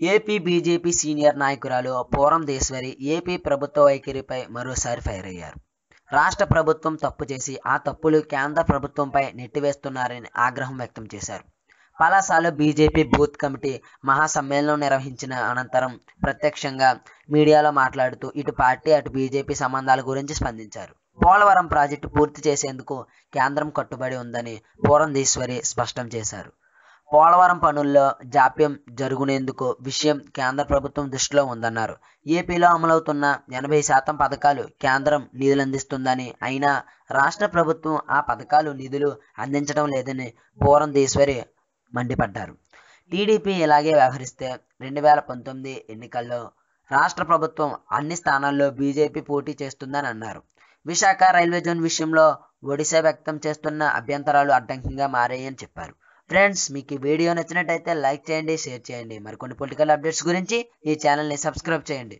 AP BJP senior నాయకురాలు పూరంధేశ్వరి AP ప్రభుత్వ వైఖరిపై మరోసారి ఫైర్ అయ్యారు. రాష్ట్ర ప్రభుత్వం తప్పు చేసి ఆ తప్పులు కేంద్ర ప్రభుత్వంపై నెట్టివేస్తున్నారని ఆగ్రహం వ్యక్తం చేశారు. పలాసాలో బీజేపీ బూత్ కమిటీ మహాసమ్మేళనం నిర్వహించిన అనంతరం ప్రత్యక్షంగా మీడియాలో మాట్లాడుతూ ఇటు పార్టీ అటు బీజేపీ సంబంధాల గురించి స్పందించారు. పోలవరం ప్రాజెక్టు పూర్తి చేసేందుకు కేంద్రం కట్టుబడి ఉందని పూరంధీశ్వరి స్పష్టం చేశారు. పోలవరం పనుల్లో జాప్యం జరుగునేందుకు విషయం కేంద్ర ప్రభుత్వం దృష్టిలో ఉందన్నారు. ఏపీలో అమలవుతున్న ఎనభై శాతం పథకాలు కేంద్రం నిధులందిస్తుందని అయినా రాష్ట్ర ప్రభుత్వం ఆ పథకాలు నిధులు అందించడం లేదని పూరంధేశ్వరి మండిపడ్డారు. టీడీపీ ఇలాగే వ్యవహరిస్తే రెండు వేల పంతొమ్మిది ఎన్నికల్లో రాష్ట్ర ప్రభుత్వం అన్ని స్థానాల్లో బీజేపీ పోటీ చేస్తుందని అన్నారు. విశాఖ రైల్వే జోన్ విషయంలో ఒడిశా వ్యక్తం చేస్తున్న అభ్యంతరాలు అడ్డంకిగా మారాయని చెప్పారు. ఫ్రెండ్స్ మీకు ఈ వీడియో నచ్చినట్టయితే లైక్ చేయండి షేర్ చేయండి. మరికొన్ని పొలిటికల్ అప్డేట్స్ గురించి ఈ ఛానల్ని సబ్స్క్రైబ్ చేయండి.